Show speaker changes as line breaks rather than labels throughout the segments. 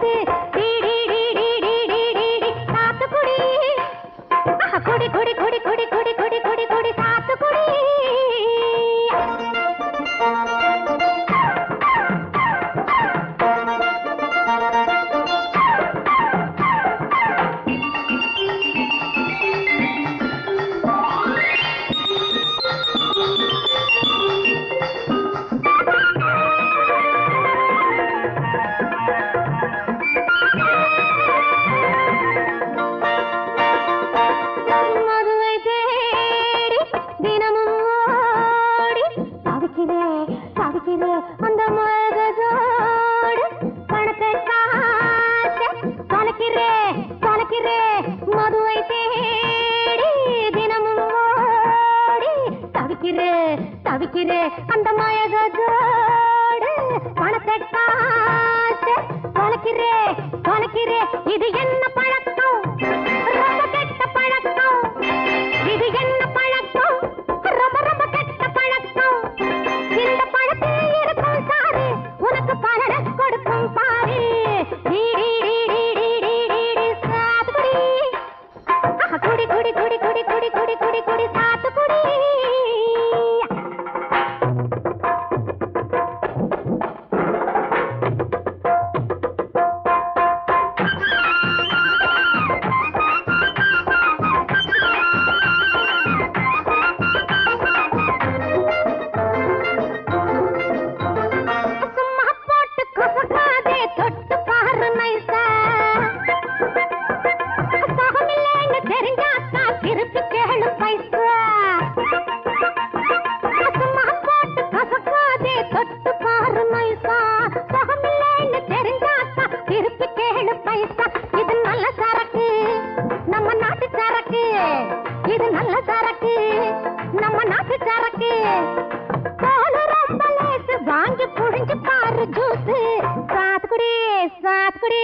ಹರಿದೆ ಡಿಡಿ ಡಿಡಿ ಡಿಡಿ ಡಿಡಿ ಸಾತು ಕುಡಿ ಕುಡಿ ಕುಡಿ ಕುಡಿ ಕುಡಿ ಕುಡಿ ಕುಡಿ ಕುಡಿ அடிக்கிறே அந்த மயகோடு பணத்தை காசு. தொலைக்கிறே தொலைக்கிறே இது என்ன பழக்கம்? ரொம்ப கெட்ட பழக்கம். இது என்ன பழக்கம்? ரொம்ப குடி குடி குடி குடி குடி குடி. இது நல்ல சரக்கு நம்ம நாட்டு சரக்கு பாலு ரொம்ப லேசு வாங்கி புழிஞ்சு பாரு ஜூஸ் சாத்துக்குடி சாத்துக்குடி சாத்துக்குடி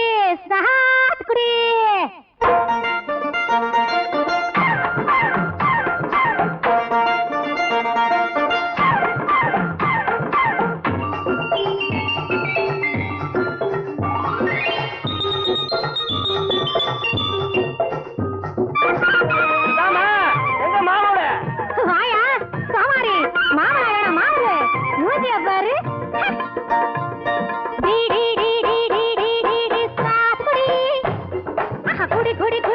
घुड़ी घुड़ी